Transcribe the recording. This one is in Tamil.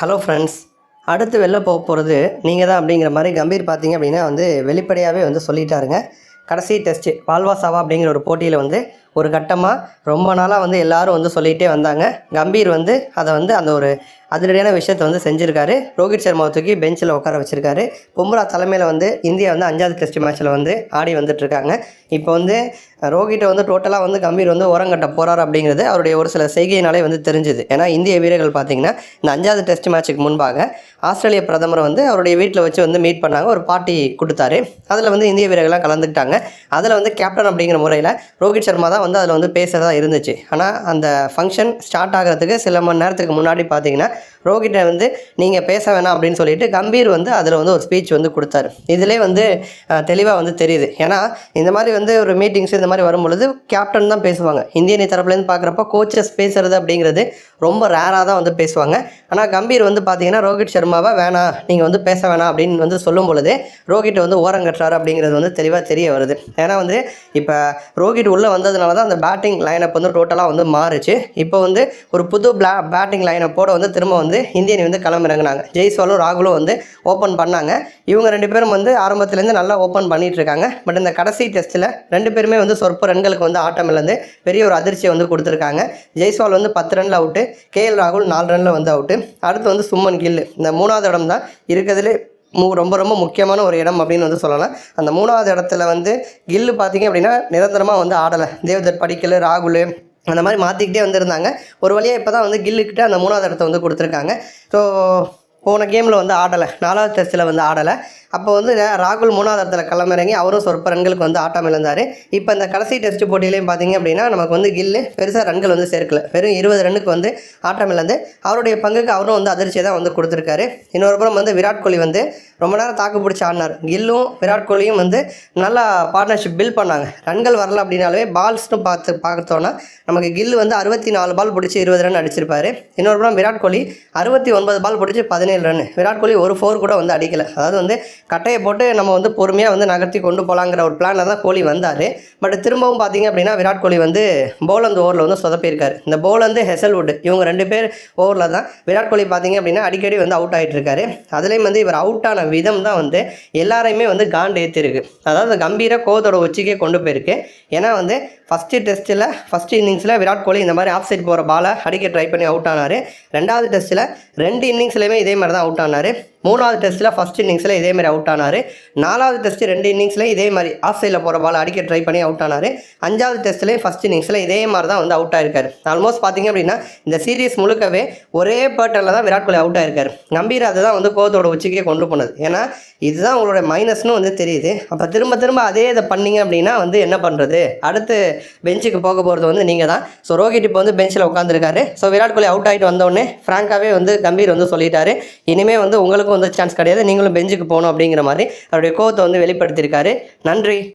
ஹலோ ஃப்ரெண்ட்ஸ் அடுத்து வெளில போக போகிறது நீங்கள் தான் அப்படிங்கிற மாதிரி கம்பீர் பார்த்தீங்க அப்படின்னா வந்து வெளிப்படையாகவே வந்து சொல்லிட்டாருங்க. கடைசி டெஸ்ட்டு வால்வாசாவா அப்படிங்கிற ஒரு போட்டியில் வந்து ஒரு கட்டமாக ரொம்ப நாளாக வந்து எல்லாரும் வந்து சொல்லிகிட்டே வந்தாங்க. கம்பீர் வந்து அதை வந்து அந்த ஒரு அதிரடியான விஷயத்தை வந்து செஞ்சுருக்காரு. ரோஹித் சர்மாவை தூக்கி பெஞ்சில் உட்கார வச்சுருக்காரு. பும்ரா தலைமையில் வந்து இந்தியா வந்து அஞ்சாவது டெஸ்ட் மேட்ச்சில் வந்து ஆடி வந்துட்டுருக்காங்க. இப்போ வந்து ரோஹிட்டை வந்து டோட்டலாக வந்து கம்பீர் வந்து ஓரங்கட்ட போகிறார் அப்படிங்கிறது அவருடைய ஒரு சில செய்கையினாலே வந்து தெரிஞ்சுது. ஏன்னா இந்திய வீரர்கள் பார்த்தீங்கன்னா இந்த அஞ்சாவது டெஸ்ட் மேட்ச்சுக்கு முன்பாக ஆஸ்திரேலிய பிரதமரை வந்து அவருடைய வீட்டில் வச்சு வந்து மீட் பண்ணாங்க. ஒரு பார்ட்டி கொடுத்தாரு. அதில் வந்து இந்திய வீரர்கள்லாம் கலந்துக்கிட்டாங்க. அதில் வந்து கேப்டன் அப்படிங்கிற முறையில் ரோஹித் சர்மா தான் வந்து அதில் வந்து பேசுகிறதா இருந்துச்சு. ஆனால் அந்த ஃபங்க்ஷன் ஸ்டார்ட் ஆகிறதுக்கு சில மணி நேரத்துக்கு முன்னாடி பார்த்தீங்கன்னா ரோகிட்ட வந்து நீங்கள் பேச வேணாம் அப்படின்னு சொல்லிட்டு கம்பீர் வந்து அதில் வந்து ஒரு ஸ்பீச் வந்து கொடுத்தாரு. இதிலே வந்து தெளிவாக வந்து தெரியுது. ஏன்னா இந்த மாதிரி வந்து ஒரு மீட்டிங்ஸ் இந்த மாதிரி வரும் பொழுது கேப்டன் தான் பேசுவாங்க. இந்திய அணி தரப்புலேருந்து பார்க்குறப்ப கோச்சஸ் பேசுறது அப்படிங்கிறது ரொம்ப ரேராக தான் வந்து பேசுவாங்க. ஆனால் கம்பீர் வந்து பார்த்தீங்கன்னா ரோஹித் சர்மாவை வேணாம் நீங்கள் வந்து பேச வேணாம் அப்படின்னு வந்து சொல்லும் பொழுது ரோஹிட் வந்து ஓரங்கட்டுறாரு அப்படிங்கிறது வந்து தெளிவாக தெரிய வருது. ஏன்னா வந்து இப்போ ரோஹித் உள்ளே வந்ததுனால தான் அந்த பேட்டிங் லைனப் வந்து டோட்டலாக வந்து மாறுச்சு. இப்போ வந்து ஒரு புது பிளா பேட்டிங் லைனப்போடு வந்து திரும்ப வந்து இந்திய அணி வந்து களமிறங்கினாங்க. ஜெய்ஸ்வாலும் ராகுலும் வந்து ஓப்பன் பண்ணாங்க. இவங்க ரெண்டு பேரும் வந்து ஆரம்பத்துலேருந்து நல்லா ஓப்பன் பண்ணிட்டு இருக்காங்க பட் இந்த கடைசி டெஸ்ட்டில் ரெண்டு பேருமே வந்து சொற்ப ரன்களுக்கு வந்து ஆட்டம் இழந்து பெரிய ஒரு அதிர்ச்சியை வந்து கொடுத்துருக்காங்க. ஜெய்ஸ்வால் வந்து பத்து ரனில் அவுட்டு கேஎல் ராகுல் நாலு ரனில் வந்து அவுட்டு அடுத்து வந்து சும்மன் கில் இந்த மூணாவது இடம் தான் இருக்கிறதுலே மூ ரொம்ப ரொம்ப முக்கியமான ஒரு இடம் அப்படின்னு வந்து சொல்லலாம். அந்த மூணாவது இடத்துல வந்து கில்லு பார்த்தீங்க அப்படின்னா நிரந்தரமாக வந்து ஆடலை. தேவதர் படிக்கல் ராகுல் அந்த மாதிரி மாற்றிக்கிட்டே வந்திருந்தாங்க. ஒரு வழியாக இப்போ தான் வந்து கில்லுக்கிட்ட அந்த மூணாவது இடத்த வந்து கொடுத்துருக்காங்க. ஸோ போன கேமில் வந்து ஆடலை. நாலாவது டெஸ்ட்டில் வந்து ஆடலை. அப்போ வந்து ராகுல் மூணாவது இடத்துல களமிறங்கி அவரும் சொற்ப ரன்களுக்கு வந்து ஆட்டம் இழந்தார். இப்போ இந்த கடைசி டெஸ்ட் போட்டியிலையும் பார்த்தீங்க அப்படின்னா நமக்கு வந்து கில்லு பெருசாக ரன்கள் வந்து சேர்க்கல. வெறும் இருபது ரன்னுக்கு வந்து ஆட்டம் இழந்து அவருடைய பங்குக்கு அவரும் வந்து அதிர்ச்சியை தான் வந்து கொடுத்துருக்காரு. இன்னொரு புறம் வந்து விராட் கோலி வந்து ரொம்ப நேரம் தாக்கு பிடிச்சி ஆடினார். கில்லும் விராட் கோலியும் வந்து நல்லா பார்ட்னர்ஷிப் பில்ட் பண்ணாங்க. ரன்கள் வரல அப்படின்னாலுமே பால்ஸ்னு பார்த்து பார்த்தோன்னா நமக்கு கில்லு வந்து அறுபத்தி நாலு பால் பிடிச்சி இருபது ரன் அடிச்சிருப்பாரு. இன்னொரு புறம் விராட் கோலி அறுபத்தி ஒன்பது பால் பிடிச்சி பதினேழு ரன் விராட் கோலி ஒரு ஃபோர் கூட வந்து அடிக்கலை. அதாவது வந்து கட்டையை போட்டு நம்ம வந்து பொறுமையாக வந்து நகர்த்தி கொண்டு போகலாங்கிற ஒரு பிளானில் தான் கோலி வந்தார். பட் திரும்பவும் பார்த்தீங்க அப்படின்னா விராட் கோலி வந்து போலந்து ஓவரில் வந்து சொதப்பியிருக்காரு. இந்த போலந்து ஹெசல்வுட் இவங்க ரெண்டு பேர் ஓவரில் தான் விராட் கோலி பார்த்தீங்க அப்படின்னா அடிக்கடி வந்து அவுட் ஆகிட்டு இருக்காரு அதுலேயும் வந்து இவர் அவுட் ஆன விதம் தான் வந்து எல்லாரையுமே வந்து காண்டு ஏற்றிருக்கு அதாவது கம்பீர கோதோட உச்சிக்கே கொண்டு போயிருக்கு. ஏன்னா வந்து ஃபஸ்ட்டு டெஸ்ட்டில் ஃபஸ்ட் இன்னிங்ஸில் விராட் கோலி இந்த மாதிரி ஆஃப் சைட் போகிற பாலை அடிக்க ட்ரை பண்ணி அவுட் ஆனார். ரெண்டாவது டெஸ்ட்டில் ரெண்டு இன்னிங்ஸ்லையுமே இதே மாதிரி தான் அவுட் ஆனார். மூணாவது டெஸ்ட்டில் ஃபஸ்ட் இன்னிங்ஸில் இதே மாதிரி அவுட் அவுட் ஆனார். நாலாவது டெஸ்ட்டு ரெண்டு இன்னிங்ஸில் இதே மாதிரி ஆஃப் சைடில் போகிற பால் அடிக்க ட்ரை பண்ணி அவுட் ஆனார். அஞ்சாவது டெஸ்ட்லேயும் ஃபஸ்ட் இன்னிங்ஸில் இதே மாதிரி தான் வந்து அவுட் ஆயிருக்காரு. ஆல்மோஸ்ட் பார்த்தீங்க அப்படின்னா இந்த சீரீஸ் முழுக்கவே ஒரே பேட்டர்னில் தான் விராட் கோலி அவுட் ஆயிருக்காரு. நம்பீர் அதை தான் வந்து கோத்தோட உச்சிக்கே கொண்டு போனது. ஏன்னா இதுதான் உங்களோட மைனஸ்னு வந்து தெரியுது. அப்போ திரும்ப திரும்ப அதே இதை பண்ணீங்க அப்படின்னா வந்து என்ன பண்ணுறது அடுத்து பெஞ்சுக்கு போக போகிறது வந்து நீங்கள் தான் ஸோ ரோஹித் இப்போ வந்து பெஞ்சில் உட்காந்துருக்காரு ஸோ விராட் கோலி அவுட் ஆகிட்டு வந்தோடனே ஃப்ராங்காகவே வந்து கம்பீர் வந்து சொல்லிட்டாரு. இனிமேல் வந்து உங்களுக்கும் வந்து சான்ஸ் கிடையாது. நீங்களும் பெஞ்சுக்கு போகணும் அப்படிங்கிற மாதிரி அவருடைய கோவத்தை வந்து வெளிப்படுத்தியிருக்காரு. நன்றி.